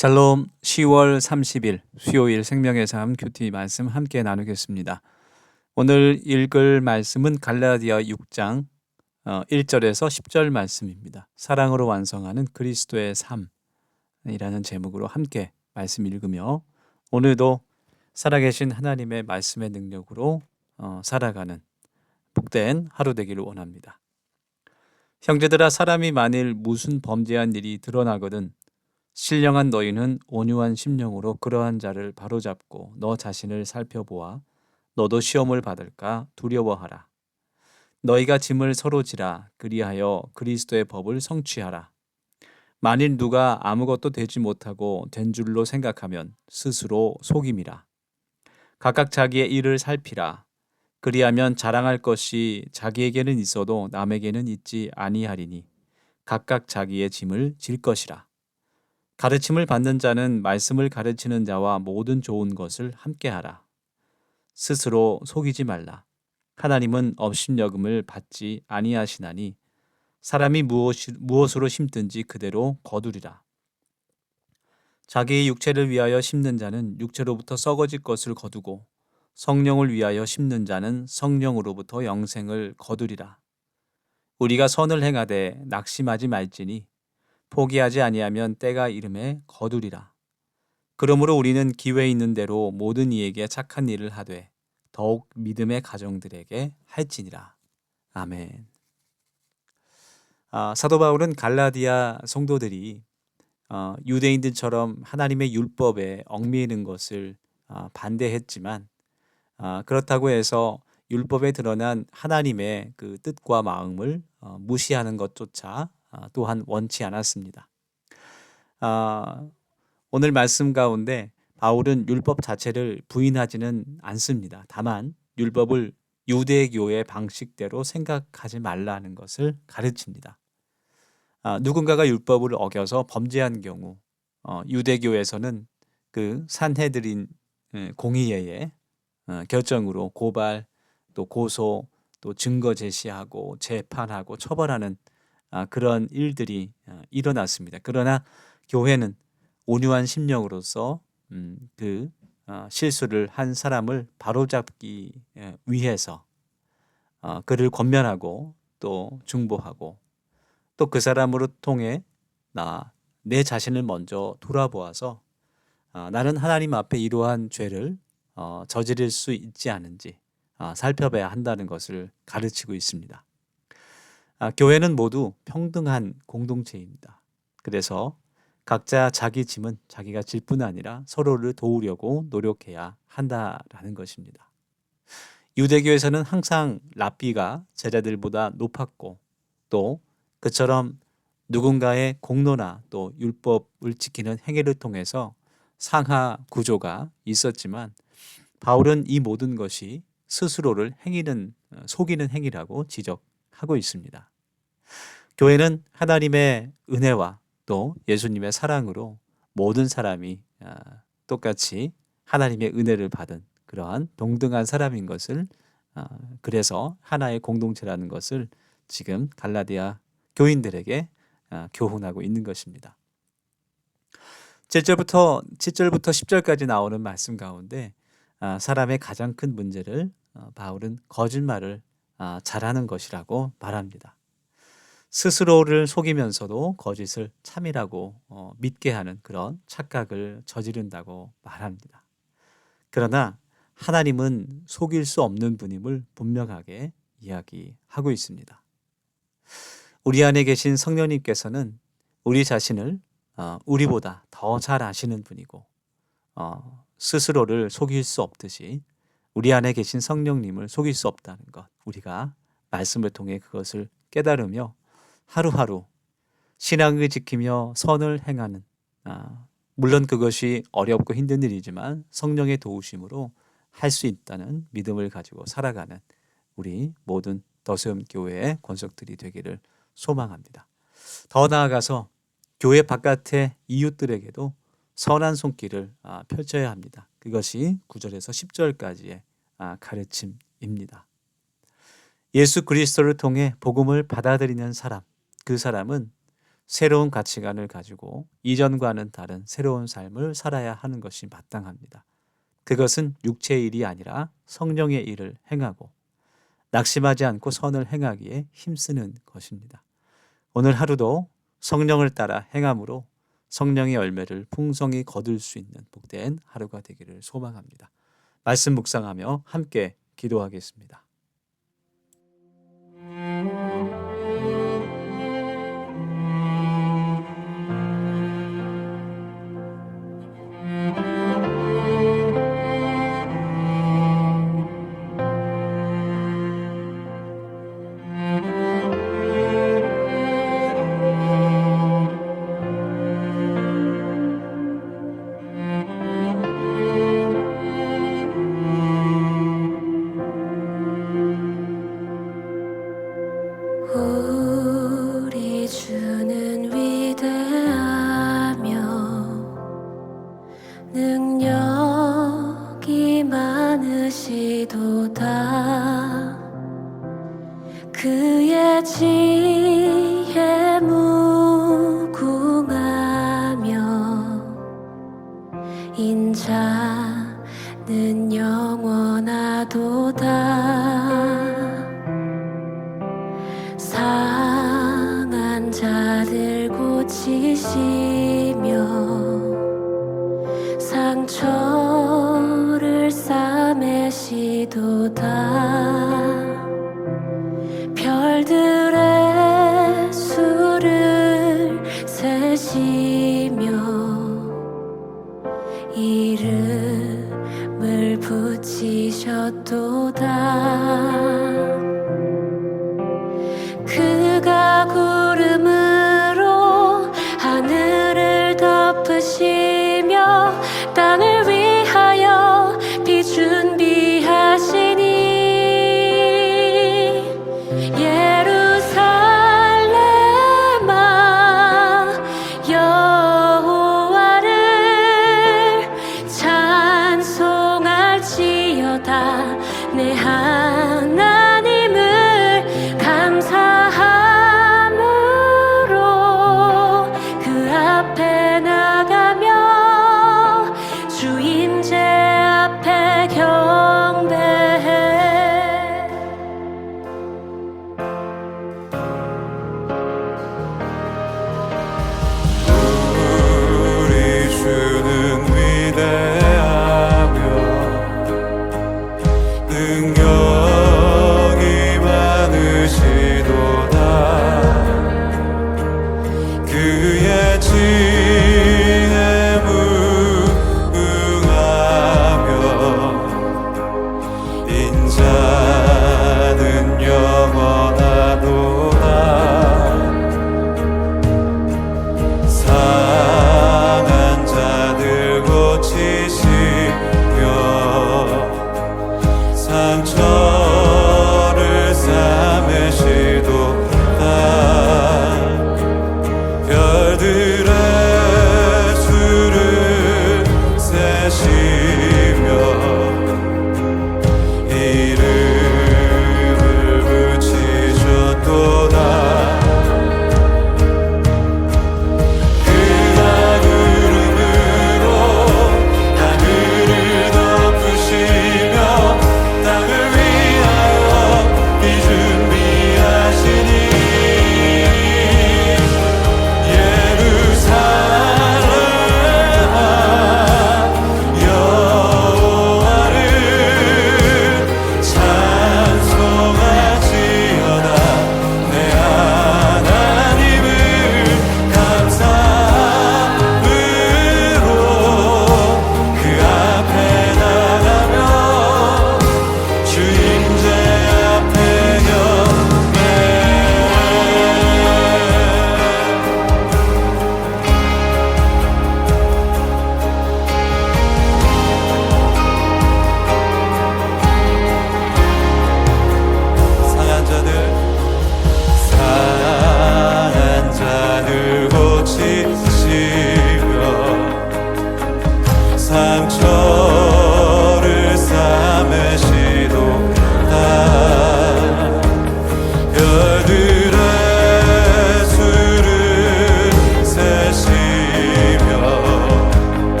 샬롬 10월 30일 수요일 생명의 삶 큐티 말씀 함께 나누겠습니다. 오늘 읽을 말씀은 갈라디아 6장 1절에서 어, 10절 말씀입니다. 사랑으로 완성하는 그리스도의 삶이라는 제목으로 함께 말씀 읽으며 오늘도 살아계신 하나님의 말씀의 능력으로 어, 살아가는 복된 하루 되기를 원합니다. 형제들아 사람이 만일 무슨 범죄한 일이 드러나거든 신령한 너희는 온유한 심령으로 그러한 자를 바로잡고 너 자신을 살펴보아 너도 시험을 받을까 두려워하라. 너희가 짐을 서로 지라 그리하여 그리스도의 법을 성취하라. 만일 누가 아무것도 되지 못하고 된 줄로 생각하면 스스로 속임이라. 각각 자기의 일을 살피라. 그리하면 자랑할 것이 자기에게는 있어도 남에게는 있지 아니하리니 각각 자기의 짐을 질 것이라. 가르침을 받는 자는 말씀을 가르치는 자와 모든 좋은 것을 함께하라. 스스로 속이지 말라. 하나님은 업신여금을 받지 아니하시나니 사람이 무엇, 무엇 으로 심든지 그대로 거두리라. 자기의 육체를 위하여 심는 자는 육체로부터 썩어질 것을 거두고 성령을 위하여 심는 자는 성령으로부터 영생을 거두리라. 우리가 선을 행하되 낙심하지 말지니 포기하지 아니하면 때가 이름에 거두리라. 그러므로 우리는 기회 있는 대로 모든 이에게 착한 일을 하되 더욱 믿음의 가정들에게 할지니라. 아멘. 아, 사도 바울은 갈라디아 성도들이 어, 유대인들처럼 하나님의 율법에 얽매이는 것을 어, 반대했지만 어, 그렇다고 해서 율법에 드러난 하나님의 그 뜻과 마음을 어, 무시하는 것조차 아, 또한 원치 않았습니다. 아, 오늘 말씀 가운데 바울은 율법 자체를 부인하지는 않습니다. 다만 율법을 유대교의 방식대로 생각하지 말라는 것을 가르칩니다. 아, 누군가가 율법을 어겨서 범죄한 경우 어, 유대교에서는 그 산해드린 예, 공의회의 어, 결정으로 고발 또 고소 또 증거 제시하고 재판하고 처벌하는 아, 그런 일들이 아, 일어났습니다. 그러나 교회는 온유한 심령으로서 음, 그 어, 실수를 한 사람을 바로잡기 예, 위해서 어, 그를 권면하고 또 중보하고 또 그 사람으로 통해 나 내 자신을 먼저 돌아보아서 아, 나는 하나님 앞에 이러한 죄를 어, 저지를 수 있지 않은지 살펴봐야 한다는 것을 가르치고 있습니다. 아, 교회는 모두 평등한 공동체입니다. 그래서 각자 자기 짐은 자기가 질 뿐 아니라 서로를 도우려고 노력해야 한다라는 것입니다. 유대교에서는 항상 랍비가 제자들보다 높았고 또 그처럼 누군가의 공로나 또 율법을 지키는 행위를 통해서 상하 구조가 있었지만 바울은 이 모든 것이 스스로를 행위는 어, 속이는 행위라고 지적 하고 있습니다. 교회는 하나님의 은혜와 또 예수님의 사랑으로 모든 사람이 아, 똑같이 하나님의 은혜를 받은 그러한 동등한 사람인 것을 아, 그래서 하나의 공동체라는 것을 지금 갈라디아 교인들에게 아, 교훈하고 있는 것입니다. 7절부터 7절부터 10절까지 나오는 말씀 가운데 사람의 가장 큰 문제를 어, 바울은 거짓말을 잘하는 것이라고 말합니다. 스스로를 속이면서도 거짓을 참이라고 어, 믿게 하는 그런 착각을 저지른다고 말합니다. 그러나 하나님은 속일 수 없는 분임을 분명하게 이야기하고 있습니다. 우리 안에 계신 성령님께서는 우리 자신을 어, 우리보다 더 잘 아시는 분이고 어, 스스로를 속일 수 없듯이 우리 안에 계신 성령님을 속일 수 없다는 것 우리가 말씀을 통해 그것을 깨달으며 하루하루 신앙을 지키며 선을 행하는 아, 물론 그것이 어렵고 힘든 일이지만 성령의 도우심으로 할 수 있다는 믿음을 가지고 살아가는 우리 모든 더스음 교회의 권속들이 되기를 소망합니다. 더 나아가서 교회 바깥의 이웃들에게도 선한 손길을 아, 펼쳐야 합니다. 그것이 9절에서 10절까지의 아, 가르침입니다. 예수 그리스도를 통해 복음을 받아들이는 사람, 그 사람은 새로운 가치관을 가지고 이전과는 다른 새로운 삶을 살아야 하는 것이 마땅합니다. 그것은 육체의 일이 아니라 성령의 일을 행하고 낙심하지 않고 선을 행하기에 힘쓰는 것입니다. 오늘 하루도 성령을 따라 행함으로 성령의 열매를 풍성히 거둘 수 있는 복된 하루가 되기를 소망합니다. 말씀 묵상하며 함께 기도하겠습니다. 그의 지혜 무궁하며 인자는 영원하도다. 상한 자들 고치시며 상처를 싸매시도다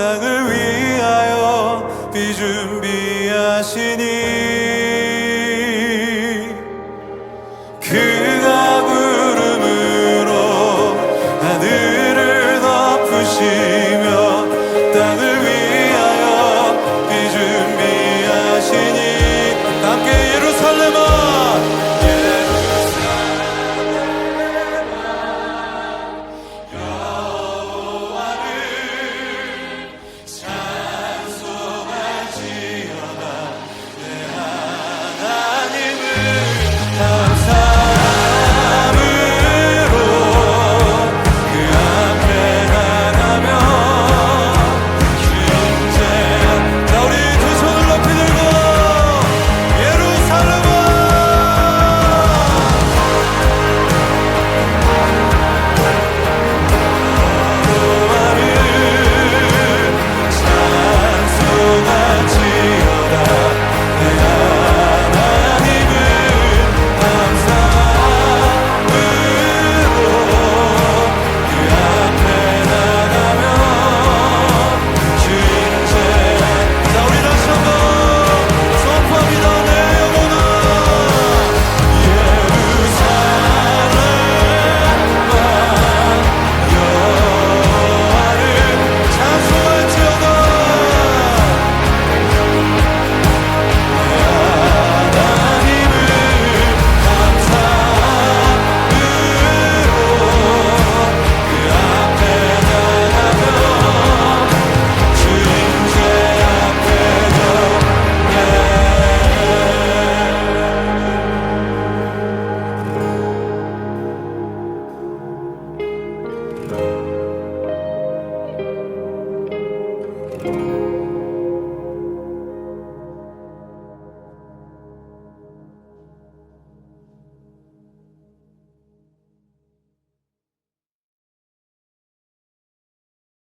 땅을 위하여 비준비하시니.